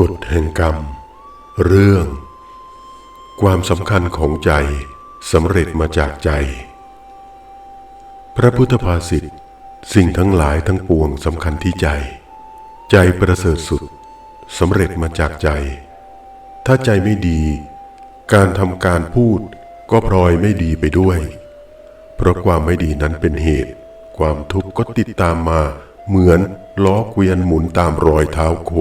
กฎแห่งกรรม เรื่อง ความสำคัญของใจสำเร็จมาจากใจ พระพุทธภาษิตสิ่งทั้งหลายทั้งปวงสำคัญที่ใจ ใจประเสริฐสุดสำเร็จมาจากใจ ถ้าใจไม่ดี การทำการพูดก็พลอยไม่ดีไปด้วย เพราะความไม่ดีนั้นเป็นเหตุ ความทุกข์ก็ติดตามมาเหมือนล้อเกวียนหมุนตามรอยเท้าโค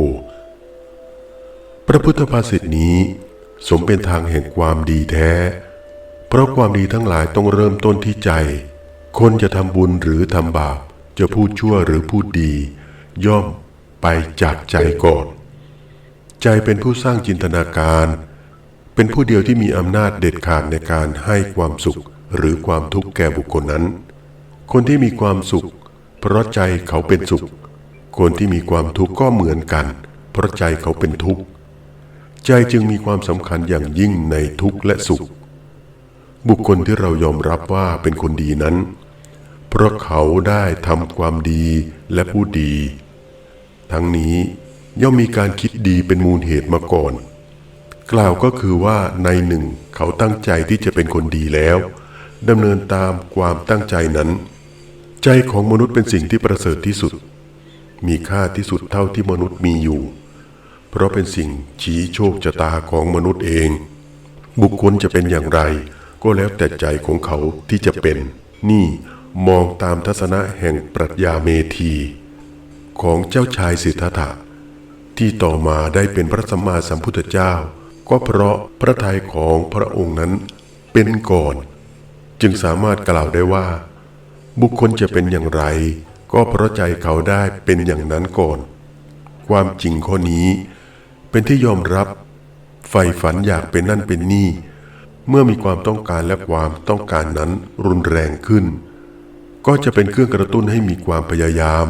พระพุทธภาษิตนี้ สมเป็นทางแห่งความดีแท้ เพราะความดีทั้งหลายต้องเริ่มต้นที่ใจ คนจะทำบุญหรือทำบาป จะพูดชั่วหรือพูดดี ย่อมไปจากใจก่อน ใจเป็นผู้สร้างจินตนาการ เป็นผู้เดียวที่มีอำนาจเด็ดขาดในการให้ความสุขหรือความทุกข์แก่บุคคลนั้น คนที่มีความสุข เพราะใจเขาเป็นสุข คนที่มีความทุกข์ก็เหมือนกัน เพราะใจเขาเป็นทุกข์ ใจจึงมีความสำคัญอย่างยิ่งในทุกข์และสุข บุคคลที่เรายอมรับว่าเป็นคนดีนั้น เพราะเขาได้ทำความดีและพูดดี ทั้งนี้ย่อมมีการคิดดีเป็นมูลเหตุมาก่อน กล่าวก็คือว่าในหนึ่งเขาตั้งใจที่จะเป็นคนดีแล้วดำเนินตามความตั้งใจนั้น ใจของมนุษย์เป็นสิ่งที่ประเสริฐที่สุด มีค่าที่สุดเท่าที่มนุษย์มีอยู่ เพราะเป็นสิ่งชี้โชคชะตาของมนุษย์เอง บุคคลจะเป็นอย่างไร ก็แล้วแต่ใจของเขาที่จะเป็น นี่มองตามทัศนะแห่งปรัชญาเมธี ของเจ้าชายสิทธัตถะที่ต่อมาได้เป็นพระสัมมาสัมพุทธเจ้า ก็เพราะพระทัยของพระองค์นั้นเป็นก่อน จึงสามารถกล่าวได้ว่า บุคคลจะเป็นอย่างไร ก็เพราะใจเขาได้เป็นอย่างนั้นก่อน ความจริงข้อนี้ เป็นที่ยอมรับใฝ่ฝันอยากเป็นนั่นเป็นนี่ เมื่อมีความต้องการและความต้องการนั้นรุนแรงขึ้น ก็จะเป็นเครื่องกระตุ้นให้มีความพยายาม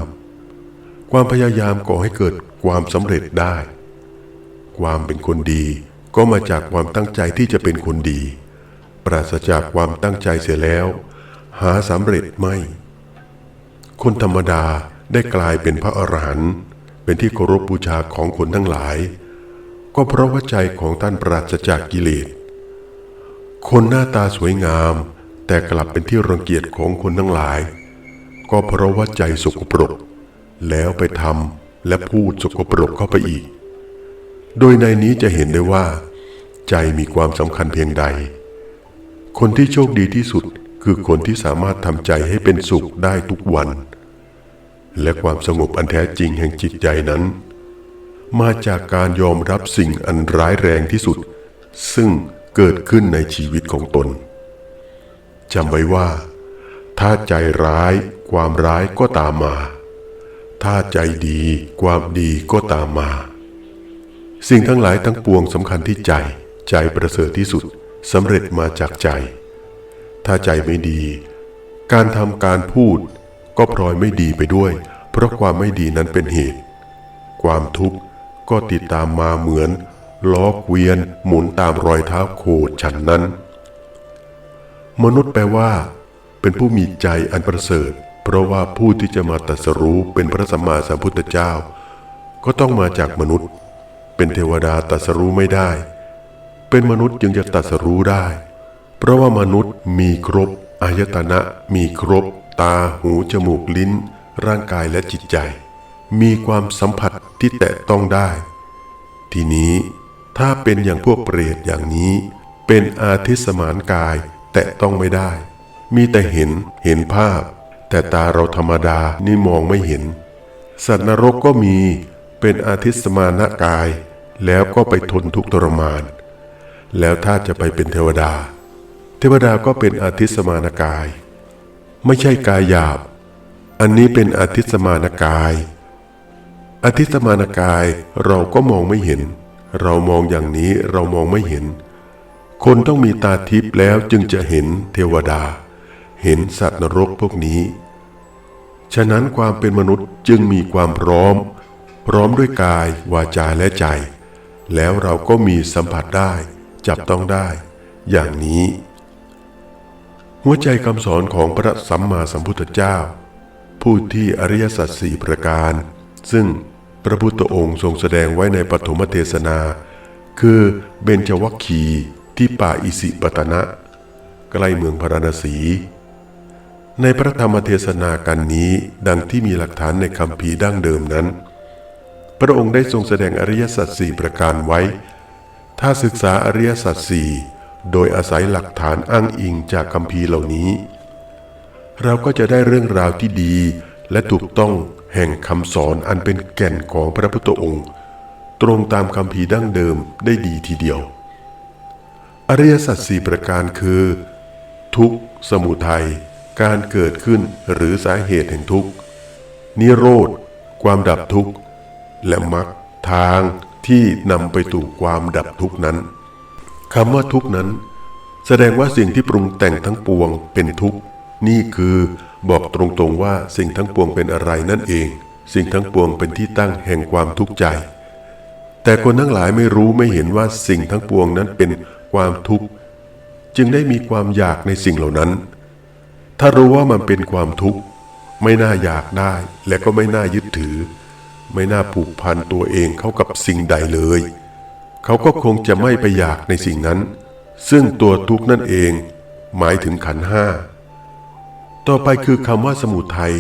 ความพยายามก่อให้เกิดความสำเร็จได้ ความเป็นคนดีก็มาจากความตั้งใจที่จะเป็นคนดี ปราศจากความตั้งใจเสียแล้ว หาสำเร็จไม่ คนธรรมดาได้กลายเป็นพระอรหันต์เป็นที่เคารพบูชาของคนทั้งหลาย ก็เพราะว่าใจของท่านปราศจากกิเลส คนหน้าตาสวยงาม แต่กลับเป็นที่รังเกียจของคนทั้งหลาย ก็เพราะว่าใจสกปรก แล้วไปทำและพูดสกปรกเข้าไปอีก โดยในนี้จะเห็นได้ว่า ใจมีความสำคัญเพียงใด คนที่โชคดีที่สุดคือคนที่สามารถทำใจให้เป็นสุขได้ทุกวัน และความสงบอันแท้จริงแห่งจิตใจนั้น มาจากการยอมรับสิ่งอันร้ายแรงที่สุด ซึ่งเกิดขึ้นในชีวิตของตนจำไว้ว่า ถ้าใจร้ายความร้ายก็ตามมา ถ้าใจดีความดีก็ตามมา สิ่งทั้งหลายทั้งปวงสำคัญที่ใจ ใจประเสริฐที่สุดสำเร็จมาจากใจ ถ้าใจไม่ดี การทำการพูดก็พลอยไม่ดีไปด้วย เพราะความไม่ดีนั้นเป็นเหตุ ความทุกข์ ก็ติดตามมาเหมือน ล้อเกวียนหมุนตามรอยเท้าโคฉันนั้น มนุษย์แปลว่า เป็นผู้มีใจอันประเสริฐ เพราะว่าผู้ที่จะมาตรัสรู้เป็นพระสัมมาสัมพุทธเจ้า ก็ต้องมาจากมนุษย์ เป็นเทวดาตรัสรู้ไม่ได้ เป็นมนุษย์จึงจะตรัสรู้ได้ เพราะว่ามนุษย์มีครบอายตนะมีครบ ตาหูจมูกลิ้น ร่างกายและจิตใจ มีความสัมผัสที่แตะต้องได้ ทีนี้ถ้าเป็นอย่างพวกเปรตอย่างนี้ เป็นอาทิสมานกายแตะต้องไม่ได้ มีแต่เห็นเห็นภาพ แต่ตาเราธรรมดานี่มองไม่เห็น สัตว์นรกก็มีเป็นอาทิสมานกาย แล้วก็ไปทนทุกข์ทรมาน แล้วถ้าจะไปเป็นเทวดา เทวดาก็เป็นอาทิสมานกาย ไม่ใช่กายหยาบ อันนี้เป็นอาทิสมานกาย อาทิสมานกายเราก็มองไม่เห็น เรามองอย่างนี้เรามองไม่เห็น คนต้องมีตาทิพย์แล้วจึงจะเห็นเทวดา เห็นสัตว์นรกพวกนี้ ฉะนั้นความเป็นมนุษย์จึงมีความพร้อม พร้อมด้วยกาย วาจาและใจ แล้วเราก็มีสัมผัสได้ จับต้องได้ อย่างนี้ หัวใจคำสอนของพระสัมมาสัมพุทธเจ้า ผู้ที่อริยสัจสี่ประการซึ่ง พระพุทธองค์ทรงแสดงไว้ในปฐมเทศนา คือเบญจวัคคีที่ป่าอิสิปตนะ ใกล้เมืองพาราณสี ในพระธรรมเทศนากันนี้ดังที่มีหลักฐานในคำพีดั้งเดิมนั้น พระองค์ได้ทรงแสดงอริยสัจสี่ประการไว้ ถ้าศึกษาอริยสัจสี่โดยอาศัยหลักฐานอ้างอิงจากคำพีเหล่านี้ เราก็จะได้เรื่องราวที่ดีและถูกต้อง แห่งคำสอนอันเป็นแก่นของพระพุทธองค์ ตรงตามคำพีดั้งเดิมได้ดีทีเดียว อริยสัจสี่ประการคือ ทุกข์สมุทัย การเกิดขึ้นหรือสาเหตุแห่งทุกข์นิโรธ ความดับทุกข์ และมรรคทางที่นำไปสู่ความดับทุกข์นั้นคำว่าทุกข์นั้น แสดงว่าสิ่งที่ปรุงแต่งทั้งปวงเป็นทุกข์ นี่คือ บอกตรงๆว่าสิ่งทั้งปวงเป็นอะไรนั่นเอง สิ่งทั้งปวงเป็นที่ตั้งแห่งความทุกข์ใจ แต่คนทั้งหลายไม่รู้ไม่เห็นว่าสิ่งทั้งปวงนั้นเป็นความทุกข์ จึงได้มีความอยากในสิ่งเหล่านั้น ถ้ารู้ว่ามันเป็นความทุกข์ ไม่น่าอยากได้และก็ไม่น่ายึดถือ ไม่น่าผูกพันตัวเองเข้ากับสิ่งใดเลย เขาก็คงจะไม่ไปอยากในสิ่งนั้น ซึ่งตัวทุกข์นั่นเอง หมายถึงขันห้า ต่อไปคือคำว่าสมุทัย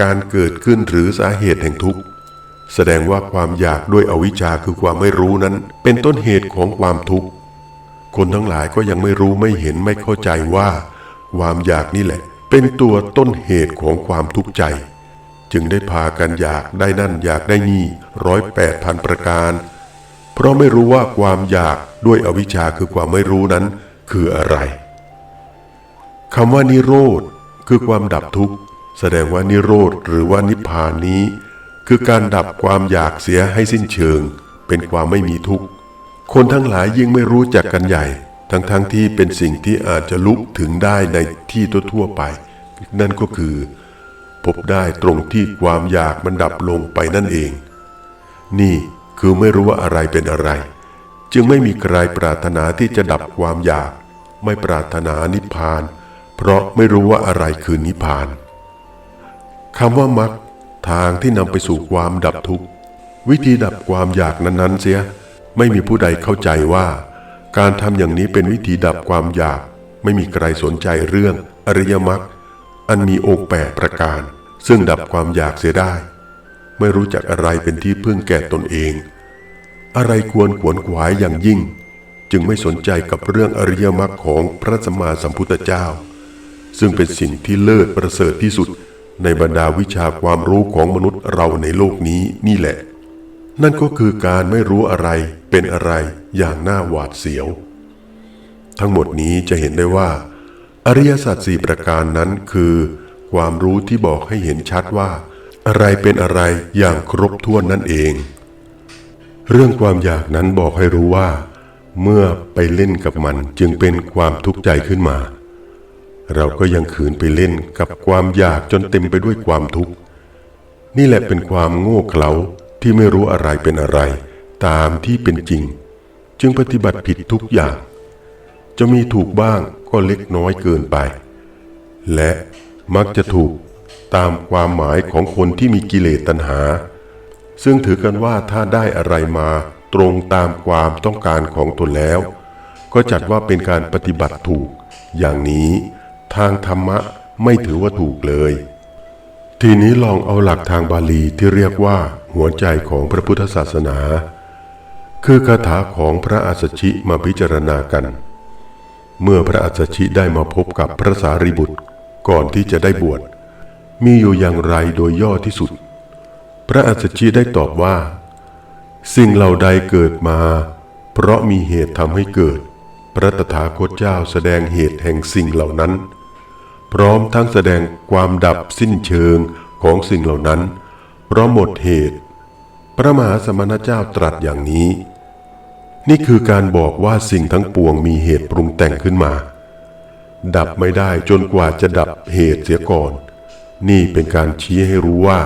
การเกิดขึ้นหรือสาเหตุแห่งทุกข์ แสดงว่าความอยากด้วยอวิชชาคือความไม่รู้นั้น เป็นต้นเหตุของความทุกข์ คนทั้งหลายก็ยังไม่รู้ไม่เห็นไม่เข้าใจว่า ความอยากนี่แหละ เป็นตัวต้นเหตุของความทุกข์ใจ จึงได้พากันอยากได้นั่นอยากได้นี่ร้อยแปดพันประการ เพราะไม่รู้ว่าความอยากด้วยอวิชชาคือความไม่รู้นั้น คืออะไรคำว่านิโรธ คือความดับทุกข์ แสดงว่านิโรธหรือว่านิพพานนี้ คือการดับความอยากเสียให้สิ้นเชิง เป็นความไม่มีทุกข์ คนทั้งหลายยิ่งไม่รู้จักกันใหญ่ ทั้งๆทที่เป็นสิ่งที่อาจจะลุกถึงได้ในที่ทั่วๆไป นั่นก็คือ พบได้ตรงที่ความอยากมันดับลงไปนั่นเอง นี่คือไม่รู้ว่าอะไรเป็นอะไร จึงไม่มีใครปรารถนาที่จะดับความอยาก ไม่ปรารถนานิพพาน เพราะไม่รู้ว่าอะไรคือนิพพานคำว่ามรรคทางที่นำไปสู่ความดับทุกข์ วิธีดับความอยากนั้นๆเสีย ไม่มีผู้ใดเข้าใจว่า การทำอย่างนี้เป็นวิธีดับความอยาก ไม่มีใครสนใจเรื่อง อริยมรรคอันมีองค์แปดประการ ซึ่งดับความอยากเสียได้ ไม่รู้จักอะไรเป็นที่พึ่งแก่ตนเอง อะไรควรขวนขวายอย่างยิ่ง จึงไม่สนใจกับเรื่องอริยมรรคของพระสัมมาสัมพุทธเจ้า ซึ่งเป็นสิ่งที่เลิศประเสริฐที่สุด ในบรรดาวิชาความรู้ของมนุษย์เราในโลกนี้นี่แหละ นั่นก็คือการไม่รู้อะไรเป็นอะไรอย่างน่าหวาดเสียว ทั้งหมดนี้จะเห็นได้ว่า อริยสัจสี่ประการนั้นคือ ความรู้ที่บอกให้เห็นชัดว่า อะไรเป็นอะไรอย่างครบถ้วนนั่นเอง เรื่องความอยากนั้นบอกให้รู้ว่า เมื่อไปเล่นกับมันจึงเป็นความทุกข์ใจขึ้นมา เราก็ยังขืนไปเล่นกับความอยากจนเต็มไปด้วยความทุกข์ นี่แหละเป็นความโง่เขลาที่ไม่รู้อะไรเป็นอะไร ตามที่เป็นจริง จึงปฏิบัติผิดทุกอย่าง จะมีถูกบ้างก็เล็กน้อยเกินไป และมักจะถูกตามความหมายของคนที่มีกิเลสตัณหา ซึ่งถือกันว่าถ้าได้อะไรมาตรงตามความต้องการของตนแล้ว ก็จัดว่าเป็นการปฏิบัติถูกอย่างนี้ ทางธรรมะไม่ถือว่าถูกเลย ทีนี้ลองเอาหลักทางบาลีที่เรียกว่าหัวใจของพระพุทธศาสนา คือคาถาของพระอัสสชิมาพิจารณากัน เมื่อพระอัสสชิได้มาพบกับพระสารีบุตรก่อนที่จะได้บวชมีอยู่อย่างไรโดยย่อที่สุด พระอัสสชิได้ตอบว่า สิ่งเหล่าใดเกิดมา เพราะมีเหตุทำให้เกิด พระตถาคตเจ้าแสดงเหตุแห่งสิ่งเหล่านั้น พร้อมทั้งแสดงความดับสิ้นเชิงของสิ่งเหล่านั้น เพราะหมดเหตุ พระมหาสมณเจ้าตรัสอย่างนี้ นี่คือการบอกว่าสิ่งทั้งปวงมีเหตุปรุงแต่งขึ้นมา ดับไม่ได้จนกว่าจะดับเหตุเสียก่อน นี่เป็นการชี้ให้รู้ว่า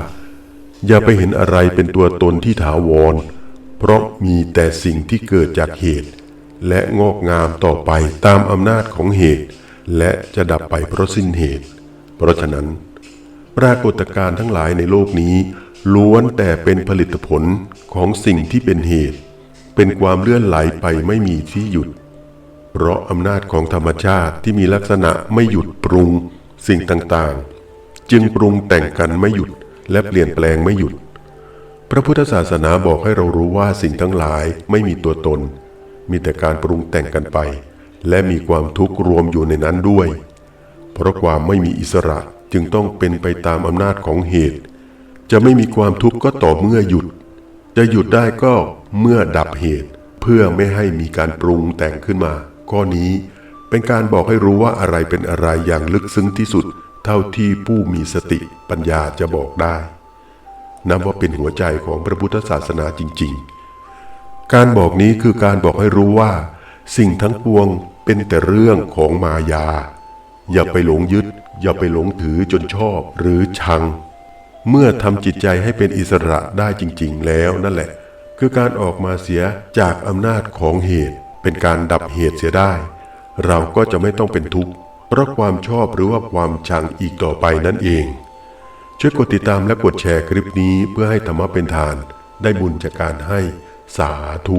อย่าไปเห็นอะไรเป็นตัวตนที่ถาวร เพราะมีแต่สิ่งที่เกิดจากเหตุ และงอกงามต่อไปตามอำนาจของเหตุ และจะดับไปเพราะสิ้นเหตุ เพราะฉะนั้น ปรากฏการณ์ทั้งหลายในโลกนี้ ล้วนแต่เป็นผลิตผลของสิ่งที่เป็นเหตุ เป็นความเลื่อนไหลไปไม่มีที่หยุด เพราะอำนาจของธรรมชาติที่มีลักษณะไม่หยุดปรุงสิ่งต่างๆ จึงปรุงแต่งกันไม่หยุดและเปลี่ยนแปลงไม่หยุด พระพุทธศาสนาบอกให้เรารู้ว่าสิ่งทั้งหลายไม่มีตัวตน มีแต่การปรุงแต่งกันไป และมีความทุกข์รวมอยู่ในนั้นด้วย เพราะความไม่มีอิสระจึงต้องเป็นไปตามอำนาจของเหตุ จะไม่มีความทุกข์ก็ต่อเมื่อหยุด จะหยุดได้ก็เมื่อดับเหตุ เพื่อไม่ให้มีการปรุงแต่งขึ้นมา ข้อนี้เป็นการบอกให้รู้ว่าอะไรเป็นอะไรอย่างลึกซึ้งที่สุด เท่าที่ผู้มีสติปัญญาจะบอกได้ นับว่าเป็นหัวใจของพระพุทธศาสนาจริง ๆ การบอกนี้คือการบอกให้รู้ว่า สิ่งทั้งปวงเป็นแต่เรื่องของมายา อย่าไปหลงยึด อย่าไปหลงถือจนชอบหรือชัง เมื่อทำจิตใจให้เป็นอิสระได้จริง ๆ แล้วนั่นแหละ คือการออกมาเสียจากอำนาจของเหตุ เป็นการดับเหตุเสียได้ เราก็จะไม่ต้องเป็นทุกข์เพราะความชอบหรือว่าความชังอีกต่อไปนั่นเอง ช่วยกดติดตามและกดแชร์คลิปนี้เพื่อให้ธรรมะเป็นทาน ได้บุญจากการให้สาธุ